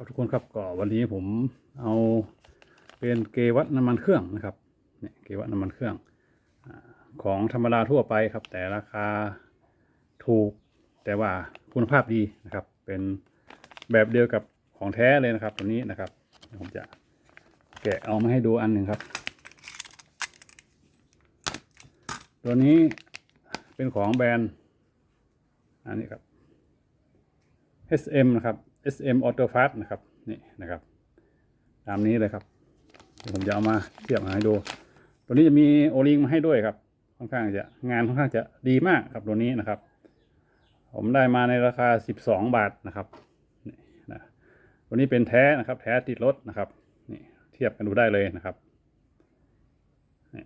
ครับทุกคนครับก็วันนี้ผมเอาเป็นเกวัดน้ำมันเครื่องนะครับเนี่ยเกวัดน้ำมันเครื่องอของธรรมดาทั่วไปครับ แต่ราคาถูกแต่ว่าคุณภาพดีนะครับ เป็นแบบเดียวกับของแท้เลยนะครับ ตัวนี้นะครับ ผมจะแกะเอามาให้ดูอันหนึ่งครับ ตัวนี้เป็นของแบรนด์อันนี้ครับ SM นะครับ SM Auto Fast นะครับนี่นะครับ ตามนี้เลยครับเดี๋ยวผมจะเอามาเทียบมาให้ดู ตัวนี้จะมีโอลิงมาให้ด้วยครับ ค่อนข้างจะงานค่อนข้างจะดีมากครับตัวนี้นะครับ ผมได้มาในราคา 12 บาทนะครับนี่นะตัวนี้เป็นแท้นะครับ แท้ติดรถนะครับนี่เทียบกันดูได้เลยนะครับนี่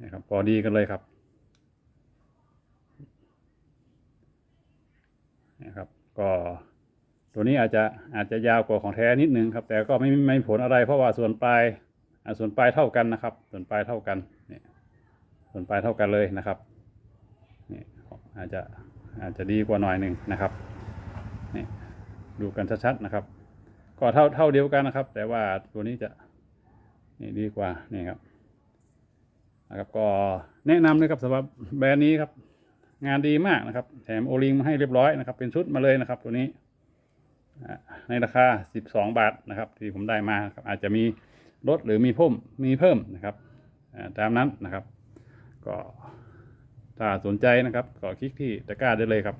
นี่ครับพอดีกันเลยครับ นะครับ ก็ตัวนี้อาจจะอาจจะยาวกว่าของแท้นิดนึงครับ แต่ก็ไม่ไม่มีผลอะไร เพราะว่าส่วนปลายส่วนปลายเท่ากันนะครับ ส่วนปลายเท่ากันเนี่ยส่วนปลายเท่ากันเลยนะครับนี่อาจจะอาจจะดีกว่าหน่อยหนึ่งนะครับนี่ดูกันชัดๆนะครับ ก็เท่าเท่าเดียวกันนะครับ แต่ว่าตัวนี้จะนี่ดีกว่านี่ครับนะครับก็แนะนำเลยครับสำหรับแบรนด์นี้ครับ งานดีมากนะครับ แถมโอลิงมาให้เรียบร้อยนะครับ เป็นชุดมาเลยนะครับ ตัวนี้ในราคา 12 บาทนะครับ ที่ผมได้มาครับอาจจะมีลดหรือมีเพิ่มมีเพิ่มนะครับตามนั้นนะครับ ก็ถ้าสนใจนะครับ ก็คลิกที่ตะกร้าได้เลยครับ